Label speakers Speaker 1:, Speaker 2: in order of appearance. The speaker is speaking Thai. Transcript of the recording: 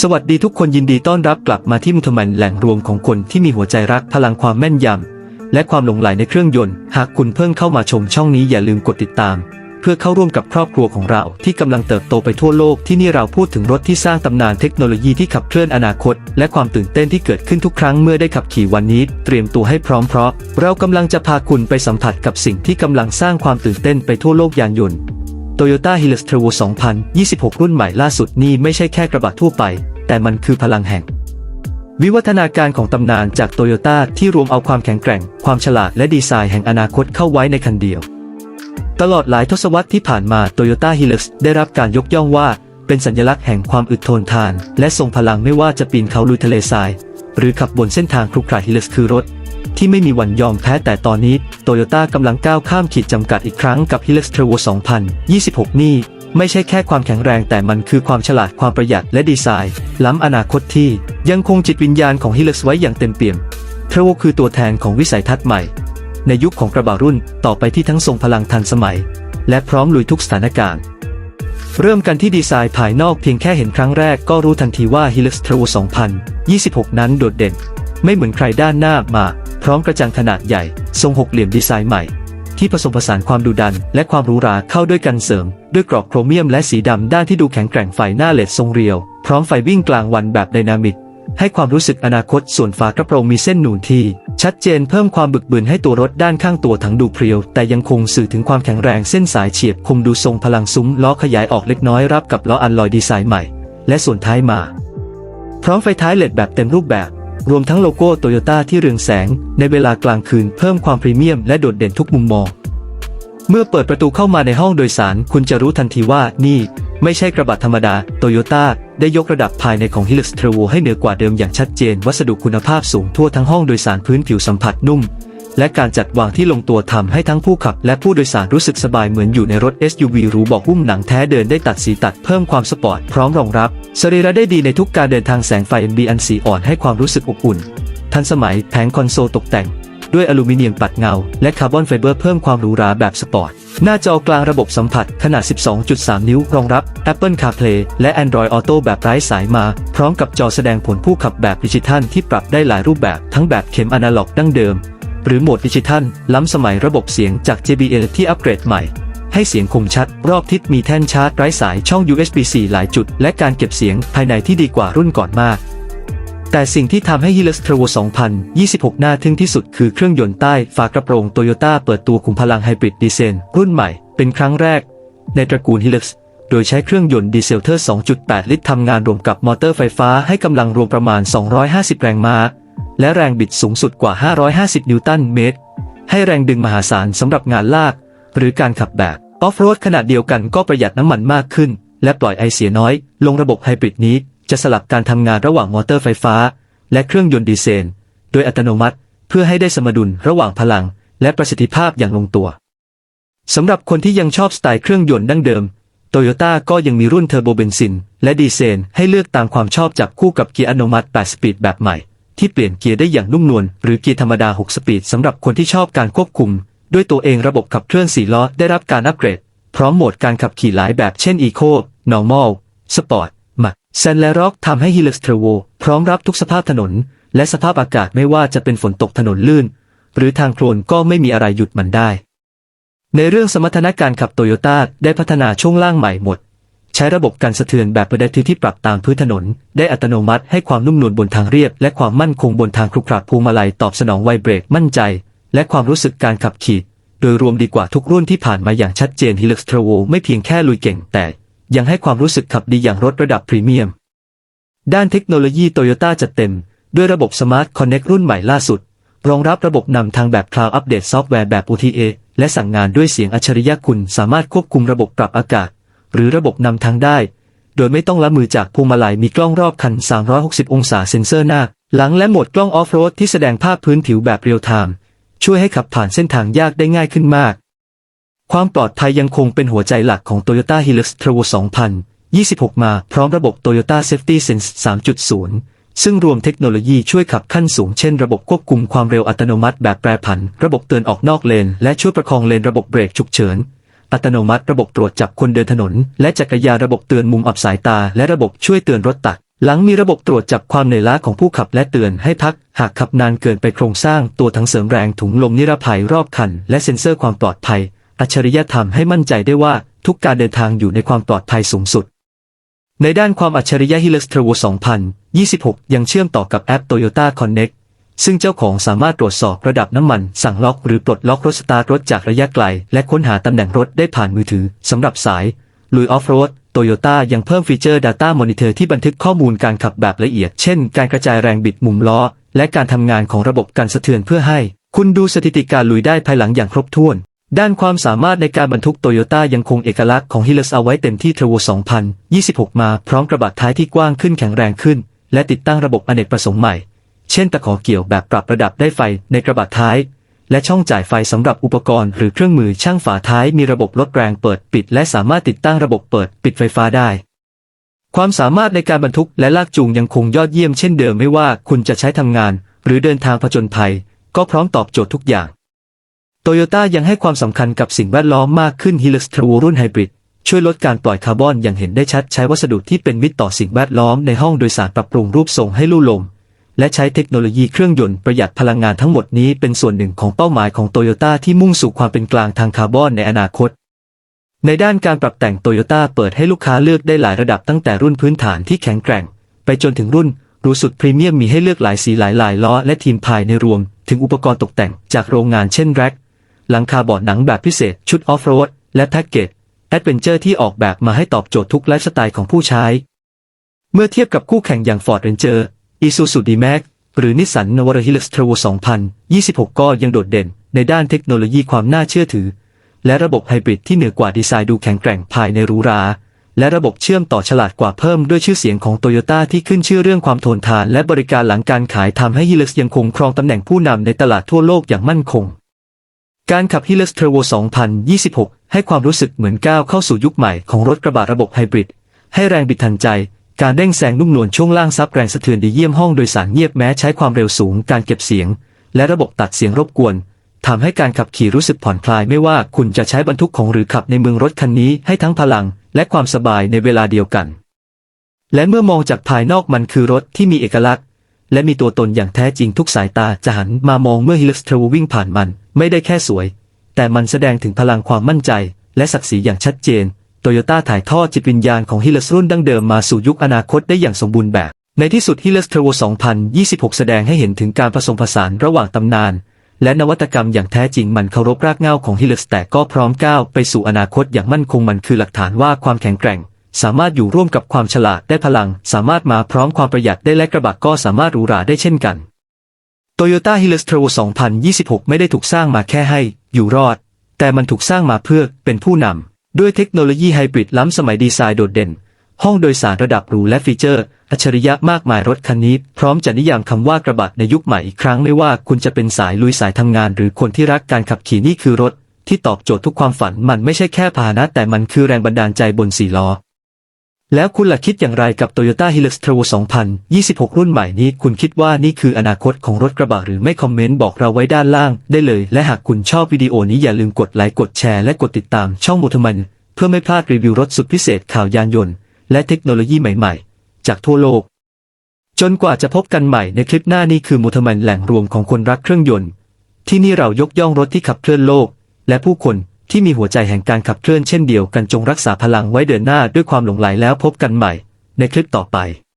Speaker 1: สวัสดีทุกคนยินดีต้อนรับกลับมาที่มุทมันแหล่งรวมของคนที่มีหัวใจรักพลังความแม่นยำและความหลงใหลในเครื่องยนต์ หากคุณเพิ่งเข้ามาชมช่องนี้อย่าลืมกดติดตาม เพื่อเข้าร่วมกับครอบครัวของเราที่กำลังเติบโตไปทั่วโลกที่นี่เราพูดถึงรถที่สร้างตำนานเทคโนโลยีที่ขับเคลื่อนอนาคต และความตื่นเต้นที่เกิดขึ้นทุกครั้งเมื่อได้ขับขี่วันนี้ เตรียมตัวให้พร้อมเพราะเรากำลังจะพาคุณไปสัมผัสกับสิ่งที่กำลังสร้างความตื่นเต้นไปทั่วโลกยานยนต์ Toyota Hilux Trevo 2026 รุ่นใหม่ล่าสุดนี่ไม่ใช่แค่กระบะทั่วไป แต่มันคือพลังแห่ง วิวัฒนาการของตำนานจากโตโยต้าที่รวมเอาความแข็งแกร่ง ความฉลาดและดีไซน์แห่งอนาคตเข้าไว้ในคันเดียว ตลอดหลายทศวรรษที่ผ่านมา Toyota Hilux ได้รับการยกย่องว่า เป็นสัญลักษณ์แห่งความอึดทนทาน และทรงพลังไม่ว่าจะปีนเขาลุยทะเลทราย หรือขับบนเส้นทางครุขระ Hilux คือรถ ที่ไม่มีวันยอมแพ้แต่ตอนนี้โตโยต้ากำลังก้าวข้ามขีดจำกัดอีกครั้งกับ Hilux Trevo 2026 นี่ ไม่ใช่แค่ความแข็งแรงแต่มันคือความฉลาดความประหยัดและดีไซน์ ล้ำอนาคตที่ยังคงจิตวิญญาณของ Hilux ไว้อย่างเต็มเปี่ยม Trevo คือตัวแทนของวิสัยทัศน์ใหม่ ในยุคของกระบะรุ่นต่อไปที่ทั้งทรงพลังทันสมัย และพร้อมลุยทุกสถานการณ์เริ่มกันที่ดีไซน์ภายนอกเพียงแค่เห็นครั้งแรกก็รู้ทันทีว่า Hilux Trevo 2026 นั้นโดดเด่น ไม่เหมือนใครด้านหน้ามา ร้อมกระจังขนาดใหญ่ ทรงหกเหลี่ยมดีไซน์ใหม่ ที่ผสมผสานความดุดัน และความหรูหราเข้าด้วยกันเสริม ด้วยกรอบโครเมียมและสีดำด้านที่ดูแข็งแกร่งไฟหน้าเลดทรงเรียว พร้อมไฟวิ่งกลางวันแบบไดนามิกให้ความรู้สึกอนาคตส่วนฝากระโปรงมีเส้นหนุนที่ ชัดเจนเพิ่มความบึกบึนให้ตัวรถด้านข้างตัวทั้งดูเพรียว แต่ยังคงสื่อถึงความแข็งแรงเส้นสายเฉียบคมดูทรงพลังซุ้มล้อขยายออกเล็กน้อยรับกับล้ออัลลอยดีไซน์ใหม่ และส่วนท้ายมา พร้อมไฟท้ายเลดแบบเต็มรูปแบบ รวมทั้งโลโก้โตโยต้าที่เรืองแสงในเวลากลางคืนเพิ่มความพรีเมียมและโดดเด่นทุกมุมมอง เมื่อเปิดประตูเข้ามาในห้องโดยสาร คุณจะรู้ทันทีว่านี่ ไม่ใช่กระบะธรรมดาโตโยต้าได้ยกระดับภายในของ Hilux Trevo ให้เหนือกว่าเดิมอย่างชัดเจน วัสดุคุณภาพสูงทั่วทั้งห้องโดยสารพื้นผิวสัมผัสนุ่ม และการจัดวางที่ลงตัวทำให้ทั้งผู้ขับ และผู้โดยสารรู้สึกสบายเหมือนอยู่ในรถ SUV หรูบอกหุ้มหนังแท้เดินได้ตัดสีตัดเพิ่มความสปอร์ตพร้อมรองรับสรีระได้ดีในทุกการเดินทางแสงไฟ MB อันสีอ่อนให้ความรู้สึกอบอุ่น ทันสมัยแผงคอนโซลตกแต่งด้วยอลูมิเนียมปัดเงา และคาร์บอนไฟเบอร์เพิ่มความหรูหราแบบสปอร์ต หน้าจอกลางระบบสัมผัสขนาด 12.3 นิ้ว รองรับ Apple CarPlay และ Android Auto แบบไร้สายมา พร้อมกับจอแสดงผลผู้ขับแบบดิจิทัลที่ปรับได้หลายรูปแบบทั้งแบบเข็มอนาล็อกดั้งเดิม หรือโหมดดิจิทัล ล้ำสมัยระบบเสียงจาก JBL ที่อัปเกรดใหม่ ให้เสียงคมชัด รอบทิศมีแท่นชาร์จไร้สายช่อง USB-C หลายจุด และการเก็บเสียงภายในที่ดีกว่ารุ่นก่อนมาก แต่สิ่งที่ทำให้ Hilux Trevo 2026 น่าทึ่งที่สุดคือเครื่องยนต์ใต้ฝากระโปรงโตโยต้าเปิดตัวขุมพลังไฮบริดดีเซลรุ่นใหม่ เป็นครั้งแรก ในตระกูล Hilux โดยใช้เครื่องยนต์ดีเซลเทอร์ 2.8 ลิตรทำงานรวมกับมอเตอร์ไฟฟ้าให้กำลังรวมประมาณ 250 แรงม้า และแรงบิดสูงสุดกว่า 550 นิวตันเมตร ให้แรงดึงมหาศาลสำหรับงานลาก หรือการขับแบบออฟโรดขนาดเดียวกันก็ประหยัดน้ำมันมากขึ้น และปล่อยไอเสียน้อย ลงระบบไฮบริดนี้จะสลับการทำงานระหว่างมอเตอร์ไฟฟ้า และเครื่องยนต์ดีเซลโดยอัตโนมัติ เพื่อให้ได้สมดุลระหว่างพลัง และประสิทธิภาพอย่างลงตัวสำหรับคนที่ยังชอบสไตล์เครื่องยนต์ดั้งเดิมโตโยต้าก็ยังมีรุ่นเทอร์โบเบนซิน และดีเซลให้เลือกตามความชอบจับคู่กับเกียร์อัตโนมัติ 8 สปีดแบบใหม่ ที่เปลี่ยนเกียร์ได้อย่างนุ่มนวลหรือเกียร์ธรรมดา 6 สปีดสำหรับคนที่ชอบการควบคุม ด้วยตัวเองระบบขับเคลื่อน4ล้อได้รับการอัปเกรด พร้อมโหมดการขับขี่หลายแบบเช่น Eco Normal Sport Max แซนและร็อกทำให้ Hilux Trevo พร้อมรับทุกสภาพถนน และสภาพอากาศไม่ว่าจะเป็นฝนตกถนนลื่น หรือทางโคลนก็ไม่มีอะไรหยุดมันได้ ในเรื่องสมรรถนะการขับโตโยต้าได้พัฒนาช่วงล่างใหม่หมด ใช้ระบบการสะเทือนแบบประดัติที่ปรับตามพื้นถนน ได้อัตโนมัติให้ความนุ่มนวลบนทางเรียบ และความมั่นคงบนทางครุขระพวงมาลัยตอบสนองไวเบรกมั่นใจ และความรู้สึกการขับขี่ โดยรวมดีกว่าทุกรุ่นที่ผ่านมาอย่างชัดเจน Hilux Trevo ไม่เพียงแค่ลุยเก่งแต่ ยังให้ความรู้สึกขับดีอย่างรถระดับพรีเมียม ด้านเทคโนโลยีโตโยต้าจัดเต็ม ด้วยระบบ Smart Connect รุ่นใหม่ล่าสุด รองรับระบบนำทางแบบ Cloud Update Software แบบ OTA และสั่งงานด้วยเสียงอัจฉริยะคุณสามารถควบคุมระบบปรับอากาศ หรือระบบนำทางได้ โดยไม่ต้องละมือจากพวงมาลัยมีกล้องรอบคัน 360 องศาเซ็นเซอร์หน้า หลังและโหมดกล้องออฟโรดที่แสดงภาพพื้นผิวแบบเรียลไทม์ช่วยให้ขับผ่านเส้นทางยากได้ง่ายขึ้นมาก ความปลอดภัยยังคงเป็นหัวใจหลักของ Toyota Hilux Trevo 2026 มาพร้อมระบบ Toyota Safety Sense 3.0ซึ่งรวมเทคโนโลยีช่วยขับขั้นสูงเช่นระบบควบคุมความเร็วอัตโนมัติแบบแปรผัน ระบบเตือนออกนอกเลน และช่วยประคองเลนระบบเบรกฉุกเฉิน อัตโนมัติระบบตรวจจับคนเดินถนน และจักรยานระบบเตือนมุมอับสายตา และระบบช่วยเตือนรถตัด หลังมีระบบตรวจจับความเหนื่อยล้าของผู้ขับและเตือนให้พัก หากขับนานเกินไปโครงสร้างตัวถังเสริมแรงถุงลมนิรภัยรอบคัน และเซ็นเซอร์ความปลอดภัย อัจฉริยะทำให้มั่นใจได้ว่าทุกการเดินทางอยู่ในความปลอดภัยสูงสุด ในด้านความอัจฉริยะ Hilux Turbo 2026 ยังเชื่อมต่อกับแอป Toyota Connect ซึ่งเจ้าของสามารถตรวจสอบระดับน้ำมัน สั่งล็อกหรือปลดล็อกรถสตาร์ทรถจากระยะไกล และค้นหาตำแหน่งรถได้ผ่านมือถือสำหรับสายลุยออฟโรดโตโยต้ายังเพิ่มฟีเจอร์ Data Monitor ที่บันทึกข้อมูลการขับแบบละเอียด เช่น การกระจายแรงบิดมุมล้อ และการทำงานของระบบกันสะเทือนเพื่อให้ คุณดูสถิติการลุยได้ภายหลังอย่างครบถ้วน ด้านความสามารถในการบรรทุกโตโยต้ายังคงเอกลักษณ์ของ Hilux เอาไว้เต็มที่ t r a v o 2026 มา พร้อมกระบะท้ายที่กว้างขึ้นแข็งแรงขึ้น และติดตั้งระบบอเนกประสงค์ใหม่ เช่นตะขอเกี่ยวแบบปรับระดับได้ไฟในกระบะท้าย และช่องจ่ายไฟสำหรับอุปกรณ์หรือเครื่องมือช่างฝาท้ายมีระบบลดแรงเปิดปิด และสามารถติดตั้งระบบเปิดปิดไฟฟ้าได้ ความสามารถในการบรรทุกและลากจูงยังคงยอดเยี่ยมเช่นเดิมไม่ว่าคุณจะใช้ทำงาน หรือเดินทางผจญภัย ก็พร้อมตอบโจทย์ทุกอย่างโตโยต้ายังให้ความสำคัญกับสิ่งแวดล้อมมากขึ้น Hilux Turbo รุ่นไฮบริดช่วยลดการปล่อยคาร์บอนอย่างเห็นได้ชัดใช้วัสดุที่เป็นมิตรต่อสิ่งแวดล้อมในห้องโดยสารปรับปรุงรูปทรงให้ลู่ลม และใช้เทคโนโลยีเครื่องยนต์ประหยัดพลังงานทั้งหมดนี้เป็นส่วนหนึ่งของเป้าหมายของโตโยต้าที่มุ่งสู่ความเป็นกลางทางคาร์บอนในอนาคต ในด้านการปรับแต่งโตโยต้าเปิดให้ลูกค้าเลือกได้หลายระดับตั้งแต่รุ่นพื้นฐานที่แข็งแกร่ง ไปจนถึงรุ่นหรูสุดพรีเมียมมีให้เลือกหลายสีหลายลายล้อและทีมภายในรวม ถึงอุปกรณ์ตกแต่งจากโรงงานเช่นแร็คหลังคาเบาะหนังแบบพิเศษ ชุดออฟโรดและแพ็กเกจแอดเวนเจอร์ที่ออกแบบมาให้ตอบโจทย์ทุกไลฟ์สไตล์ของผู้ใช้ เมื่อเทียบกับคู่แข่งอย่าง Ford Ranger Isuzu D-Max หรือ Nissan Navara Hilux Turbo 2026 ก็ยังโดดเด่นในด้านเทคโนโลยีความน่าเชื่อถือ และระบบไฮบริดที่เหนือกว่าดีไซน์ดูแข็งแกร่งภายในหรูหรา และระบบเชื่อมต่อฉลาดกว่าเพิ่มด้วยชื่อเสียงของโตโยต้าที่ขึ้นชื่อเรื่องความทนทาน และบริการหลังการขายทำให้ Hilux ยังคงครองตำแหน่งผู้นำในตลาดทั่วโลกอย่างมั่นคง การขับ Hilux Turbo 2026 ให้ความรู้สึกเหมือนก้าวเข้าสู่ยุคใหม่ของรถกระบะระบบไฮบริดให้แรงบิดทันใจ การเร่งแซงนุ่มนวลช่วงล่างซับแรงสะเทือนดีเยี่ยมห้องโดยสารเงียบแม้ใช้ความเร็วสูงการเก็บเสียง และระบบตัดเสียงรบกวนทำให้การขับขี่รู้สึกผ่อนคลายไม่ว่าคุณจะใช้บรรทุกของหรือขับในเมืองรถคันนี้ให้ทั้งพลัง และความสบายในเวลาเดียวกัน และเมื่อมองจากภายนอกมันคือรถที่มีเอกลักษณ์ และมีตัวตนอย่างแท้จริงทุกสายตาจะหันมามองเมื่อ Hilux Turbo วิ่งผ่านมัน ไม่ได้แค่สวย แต่มันแสดงถึงพลังความมั่นใจ และศักดิ์ศรีอย่างชัดเจน โตโยต้าถ่ายทอดจิตวิญญาณของ Hilux รุ่นดั้งเดิมมาสู่ยุคอนาคตได้อย่างสมบูรณ์แบบ ในที่สุด Hilux Turbo 2026 แสดงให้เห็นถึงการผสมผสานระหว่างตำนาน และนวัตกรรมอย่างแท้จริงมันเคารพรากเหง้าของ Hilux แต่ก็พร้อมก้าวไปสู่อนาคตอย่างมั่นคงมันคือหลักฐานว่าความแข็งแกร่ง สามารถอยู่ร่วมกับความฉลาดได้พลัง สามารถมาพร้อมความประหยัดได้และกระบะก็สามารถหรูหราได้เช่นกัน Toyota Hilux Turbo 2026 ไม่ได้ถูกสร้างมาแค่ให้อยู่รอด แต่มันถูกสร้างมาเพื่อเป็นผู้นำ ด้วยเทคโนโลยีไฮบริดล้ำสมัยดีไซน์โดดเด่น ห้องโดยสารระดับหรูและฟีเจอร์ อัจฉริยะมากมายรถคันนี้ พร้อมจะนิยามคำว่ากระบะในยุคใหม่อีกครั้งไม่ว่าคุณจะเป็นสายลุยสายทำงาน หรือคนที่รักการขับขี่นี่คือรถ ที่ตอบโจทย์ทุกความฝันมันไม่ใช่แค่พาหนะแต่มันคือแรงบันดาลใจบนสี่ล้อ แล้วคุณล่ะคิดอย่างไรกับ Toyota Hilux Turbo 2026 รุ่นใหม่นี้ คุณคิดว่านี่คืออนาคตของรถกระบะหรือไม่คอมเมนต์บอกเราไว้ด้านล่างได้เลย และหากคุณชอบวิดีโอนี้อย่าลืมกดไลค์กดแชร์และกดติดตามช่องมูทมัน เพื่อไม่พลาดรีวิวรถสุดพิเศษข่าวยานยนต์ และเทคโนโลยีใหม่ๆ จากทั่วโลก จนกว่าจะพบกันใหม่ในคลิปหน้านี่คือมูทมันแหล่งรวมของคนรักเครื่องยนต์ ที่นี่เรายกย่องรถที่ขับเคลื่อนโลก และผู้คน ที่มีหัวใจแห่งการขับเคลื่อนเช่นเดียวกันจงรักษาพลังไว้เดินหน้าด้วยความหลงใหลแล้วพบกันใหม่ ในคลิปต่อไป